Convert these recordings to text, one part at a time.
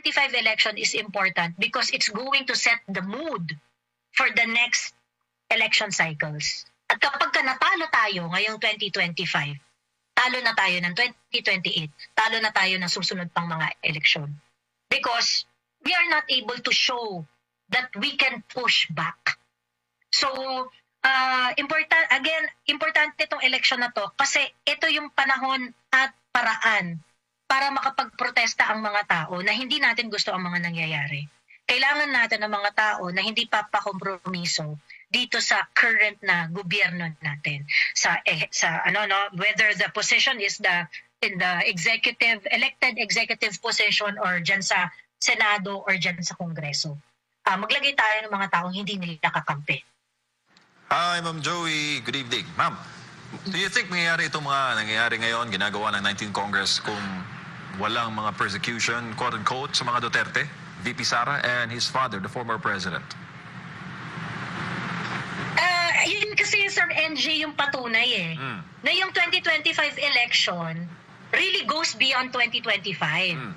25 election is important because it's going to set the mood for the next election cycles. At kapag ka natalo tayo ngayong 2025, talo na tayo ng 2028, talo na tayo ng susunod pang mga eleksyon. Because we are not able to show that we can push back. So, uh, important, again, importante itong election na to kasi ito yung panahon at paraan para makapagprotesta ang mga tao na hindi natin gusto ang mga nangyayari. Kailangan natin ng mga tao na hindi papakompromiso dito sa current na gobyerno natin sa eh, sa ano no whether the position is the in the executive elected executive position or diyan sa Senado or diyan sa Kongreso. Uh, maglagay tayo ng mga taong hindi nila kakampi. Hi, Ma'am Joey. Good evening. Ma'am, do you think mangyayari itong mga nangyayari ngayon, ginagawa ng 19 Congress kung walang mga persecution, quote-unquote, sa mga Duterte, VP Sara, and his father, the former president? Uh, yun kasi Sir NG yung patunay eh. Mm. Na yung 2025 election really goes beyond 2025. Mm.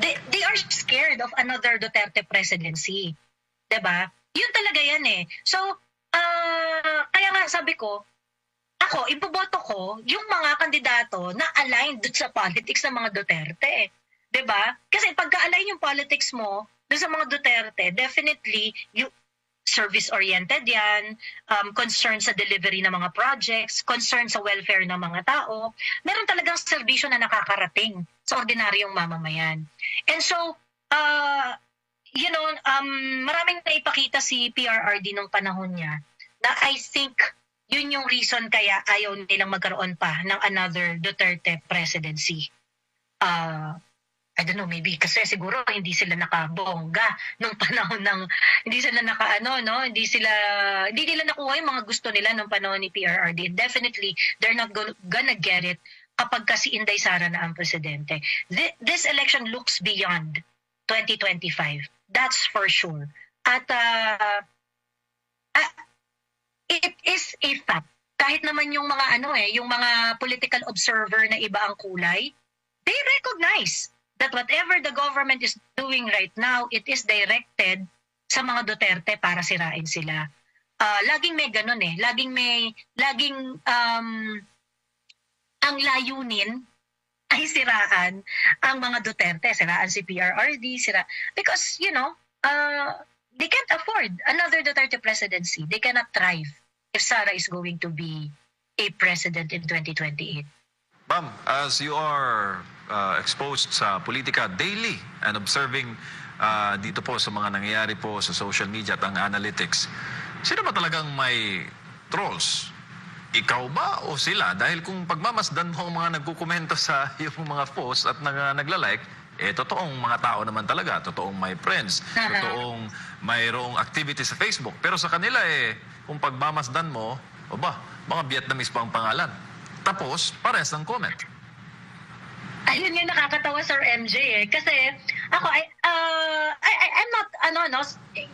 They, they are scared of another Duterte presidency. ba? Yun talaga yan eh. So, uh, kaya nga sabi ko, ako, iboboto ko yung mga kandidato na aligned sa politics ng mga Duterte. ba? Kasi pagka-align yung politics mo dun sa mga Duterte, definitely you service-oriented yan, um, concern sa delivery ng mga projects, concern sa welfare ng mga tao. Meron talagang serbisyo na nakakarating sa ordinaryong mamamayan. And so, uh, you know, um, maraming naipakita si PRRD nung panahon niya na I think yun yung reason kaya ayaw nilang magkaroon pa ng another Duterte presidency. Uh, I don't know, maybe kasi siguro hindi sila nakabongga nung panahon ng hindi sila nakaano no, hindi sila hindi nila nakuha yung mga gusto nila nung panahon ni PRRD. Definitely they're not gonna, get it kapag kasi Inday Sara na ang presidente. This, this election looks beyond 2025. That's for sure. At uh, uh, it is a fact. Kahit naman yung mga ano eh, yung mga political observer na iba ang kulay, they recognize that whatever the government is doing right now, it is directed sa mga Duterte para sirain sila. Uh, laging may ganun eh. Laging may, laging um, ang layunin ay siraan ang mga Duterte. Siraan si PRRD, sira. Because, you know, uh, they can't afford another Duterte presidency. They cannot thrive if Sara is going to be a president in 2028. Ma'am, as you are uh, exposed sa politika daily and observing uh, dito po sa mga nangyayari po sa social media at ang analytics, sino ba talagang may trolls? Ikaw ba o sila? Dahil kung pagmamasdan mo ang mga nagkukomento sa yung mga posts at nag, nagla-like, eh totoong mga tao naman talaga, totoong may friends, totoong mayroong activity sa Facebook. Pero sa kanila eh, kung pagmamasdan mo, o ba, mga Vietnamese pa ang pangalan. Tapos, pares ng comment. Ayun yung nakakatawa Sir MJ eh. Kasi ako, I, uh, I, I, I'm not, ano, no,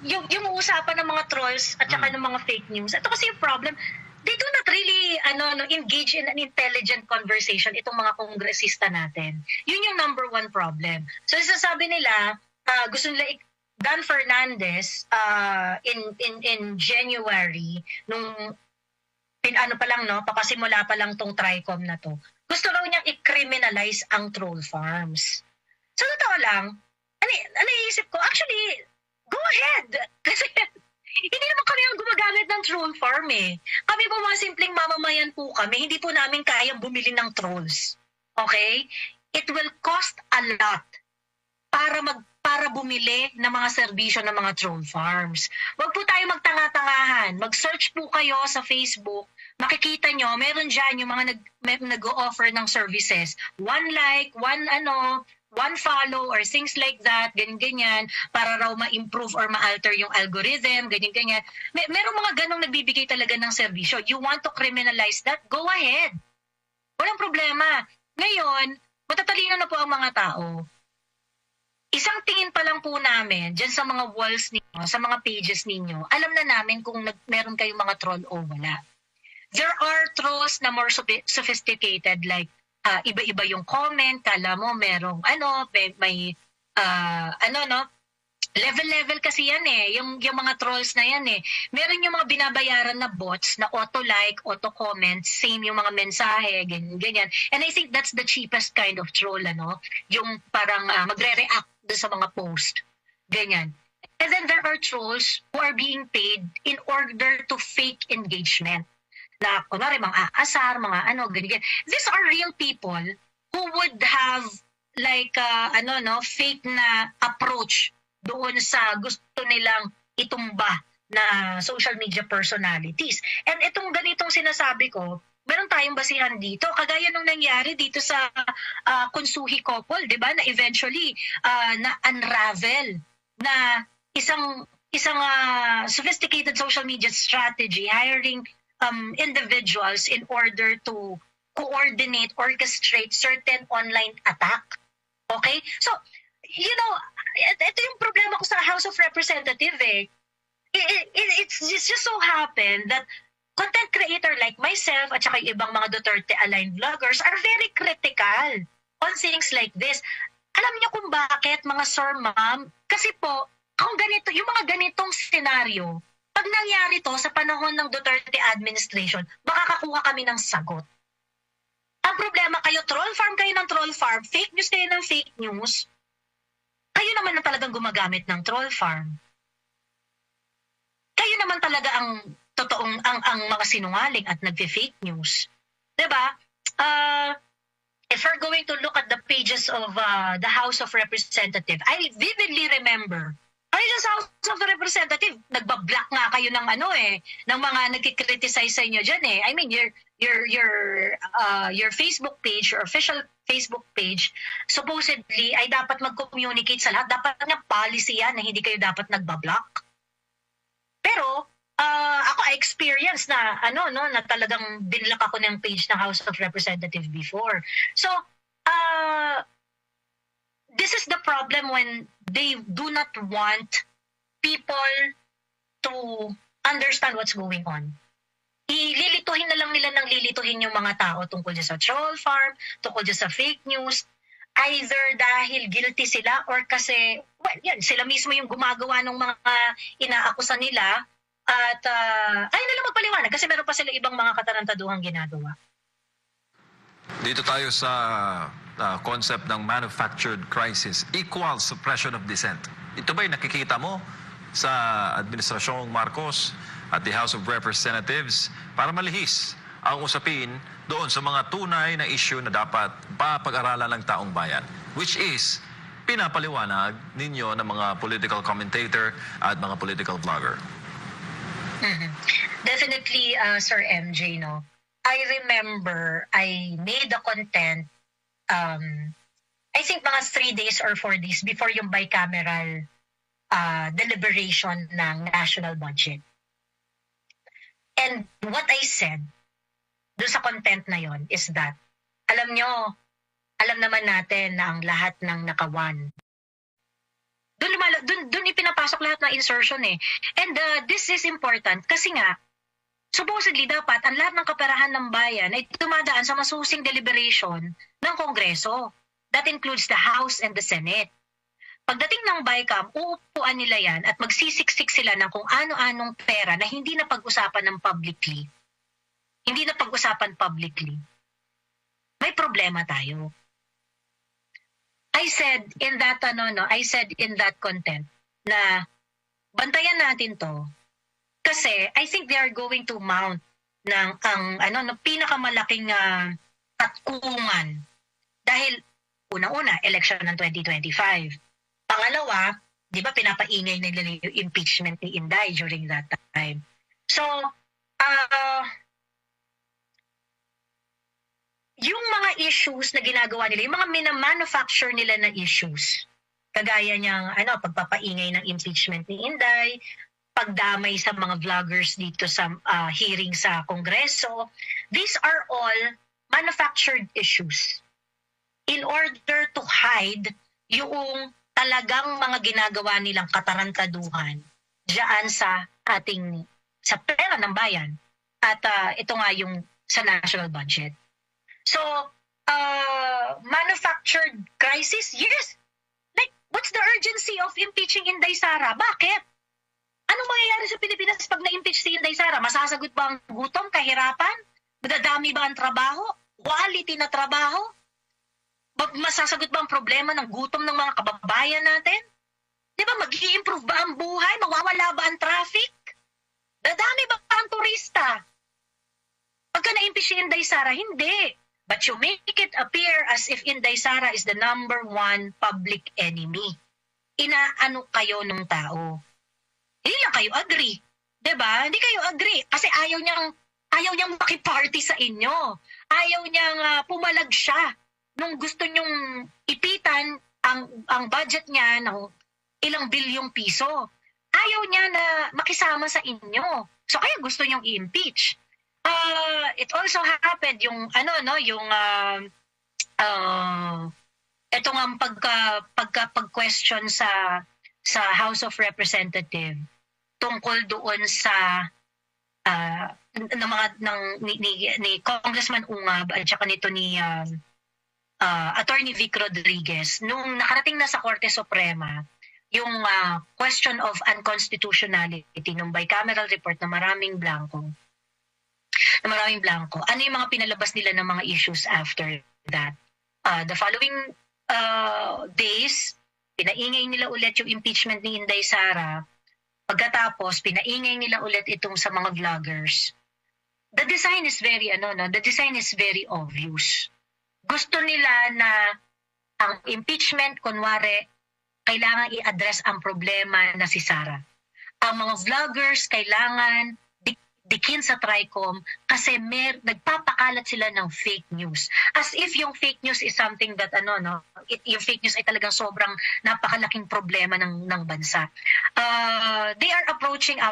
yung, yung usapan ng mga trolls at saka mm. ng mga fake news. Ito kasi yung problem, they do not really ano, no, engage in an intelligent conversation itong mga kongresista natin. Yun yung number one problem. So sasabi nila, uh, gusto nila Dan Fernandez uh, in in in January nung pin ano pa lang no, papasimula pa lang tong Tricom na to. Gusto raw niyang i-criminalize ang troll farms. So totoo lang, ano, ano iisip ko, actually, go ahead. Kasi hindi naman kami ang gumagamit ng troll farm eh. Kami po mga simpleng mamamayan po kami, hindi po namin kayang bumili ng trolls. Okay? It will cost a lot para mag para bumili ng mga serbisyo ng mga troll farms. Huwag po tayo magtanga-tangahan. Mag-search po kayo sa Facebook. Makikita nyo, meron dyan yung mga nag, nag-offer ng services. One like, one ano, one follow or things like that, ganyan-ganyan, para raw ma-improve or ma-alter yung algorithm, ganyan-ganyan. May, merong mga ganong nagbibigay talaga ng serbisyo. You want to criminalize that? Go ahead. Walang problema. Ngayon, matatalino na po ang mga tao isang tingin pa lang po namin dyan sa mga walls ninyo, sa mga pages ninyo, alam na namin kung nag, meron kayong mga troll o wala. There are trolls na more sophisticated like uh, iba-iba yung comment, kala mo merong ano, may, may ah, ano no, level-level kasi yan eh, yung, yung mga trolls na yan eh. Meron yung mga binabayaran na bots na auto-like, auto-comment, same yung mga mensahe, ganyan, ganyan. And I think that's the cheapest kind of troll, ano? Yung parang ah, magre-react doon sa mga post. Ganyan. And then there are trolls who are being paid in order to fake engagement. Na, kunwari, mga aasar, mga ano, ganyan. These are real people who would have like uh, ano no fake na approach doon sa gusto nilang itumba na social media personalities. And itong ganitong sinasabi ko, meron tayong basihan dito. Kagaya nung nangyari dito sa uh, Kunsuhi couple, 'di ba? Na eventually uh, na unravel na isang isang uh, sophisticated social media strategy hiring um, individuals in order to coordinate, orchestrate certain online attack Okay? So, you know, ito yung problema ko sa House of Representative eh. It, it, it's, it's just so happened that content creator like myself at saka yung ibang mga Duterte-aligned vloggers are very critical on things like this. Alam niyo kung bakit, mga sir, ma'am? Kasi po, kung ganito, yung mga ganitong senaryo, pag nangyari to sa panahon ng Duterte administration, makakakuha kami ng sagot. Ang problema kayo, troll farm kayo ng troll farm, fake news kayo ng fake news, kayo naman na talagang gumagamit ng troll farm. Kayo naman talaga ang totoong ang ang mga sinungaling at nagfe-fake news. 'Di ba? Uh, if we're going to look at the pages of uh, the House of Representatives, I vividly remember ay, sa Representative, nagbablock nga kayo ng ano eh, ng mga nagkikriticize sa inyo dyan eh. I mean, your, your, your, uh, your Facebook page, your official Facebook page, supposedly ay dapat mag-communicate sa lahat. Dapat nga policy yan na hindi kayo dapat nagbablock. Pero, uh, ako I experience na ano no na talagang binlock ako ng page ng House of Representatives before. So, uh, this is the problem when they do not want people to understand what's going on. Ililituhin na lang nila ng lilituhin yung mga tao tungkol sa troll farm, tungkol sa fake news, either dahil guilty sila or kasi, well, yan, sila mismo yung gumagawa ng mga inaakusa nila at uh, ayaw nila magpaliwanag kasi meron pa sila ibang mga katarantaduhang ginagawa. Dito tayo sa uh, concept ng manufactured crisis, equal suppression of dissent. Ito ba'y nakikita mo sa Administrasyong Marcos at the House of Representatives para malihis ang usapin doon sa mga tunay na issue na dapat papag-aralan ng taong bayan, which is pinapaliwanag ninyo ng mga political commentator at mga political vlogger. Mm-hmm. Definitely, uh, Sir MJ, no? I remember I made the content um, I think mga three days or four days before yung bicameral uh, deliberation ng national budget. And what I said doon sa content na yon is that, alam nyo, alam naman natin na ang lahat ng nakawan. Doon, doon, doon ipinapasok lahat ng insertion eh. And uh, this is important kasi nga, supposedly dapat ang lahat ng kaperahan ng bayan ay tumadaan sa masusing deliberation ng Kongreso. That includes the House and the Senate. Pagdating ng BICAM, uupuan nila yan at magsisiksik sila ng kung ano-anong pera na hindi na pag-usapan ng publicly. Hindi na pag-usapan publicly. May problema tayo. I said in that ano no, I said in that content na bantayan natin to kasi I think they are going to mount ng ang ano no pinakamalaking uh, katkungan dahil unang-una election ng 2025. Pangalawa, 'di ba pinapaingay nila yung impeachment ni Inday during that time. So, uh, yung mga issues na ginagawa nila, yung mga mina-manufacture nila na issues, kagaya niyang ano, pagpapaingay ng impeachment ni Inday, pagdamay sa mga vloggers dito sa uh, hearing sa Kongreso. These are all manufactured issues in order to hide yung talagang mga ginagawa nilang katarantaduhan diyan sa ating sa pera ng bayan at uh, ito nga yung sa national budget. So, uh, manufactured crisis, yes. Like, what's the urgency of impeaching Inday Sara? Bakit? Anong mangyayari sa Pilipinas pag na-impeach si Inday Sara? Masasagot ba ang gutom, kahirapan? Madadami ba ang trabaho? Quality na trabaho? Masasagot ba ang problema ng gutom ng mga kababayan natin? Di ba, mag improve ba ang buhay? Mawawala ba ang traffic? Dadami ba ang turista? Pagka na-impeach si Inday Sara, hindi. But you make it appear as if Inday Sara is the number one public enemy. Inaano kayo ng tao. Hindi lang kayo agree. 'Di ba? Hindi kayo agree. Kasi ayaw niyang, ayaw niyang makiparty sa inyo. Ayaw niyang ah, pumalag siya nung gusto niyong ipitan ang, ang budget niya ng ilang bilyong piso. Ayaw niya na makisama sa inyo. So kaya gusto niyong i-impeach. Uh, it also happened yung ano no yung uh, uh, ito nga pagka pagka pag-question sa sa House of Representative tungkol doon sa uh, ng mga ng ni, ni, ni Congressman Ungab at saka nito ni uh, uh, Attorney Vic Rodriguez nung nakarating na sa Korte Suprema yung uh, question of unconstitutionality ng bicameral report na maraming blanco na maraming blanco. Ano yung mga pinalabas nila ng mga issues after that? Uh, the following uh, days, pinaingay nila ulit yung impeachment ni Inday Sara. Pagkatapos, pinaingay nila ulit itong sa mga vloggers. The design is very, ano, no? The design is very obvious. Gusto nila na ang impeachment, kunwari, kailangan i-address ang problema na si Sara. Ang mga vloggers, kailangan dikin sa TRICOM kasi mer nagpapakalat sila ng fake news. As if yung fake news is something that ano no, it, yung fake news ay talagang sobrang napakalaking problema ng ng bansa. Uh, they are approaching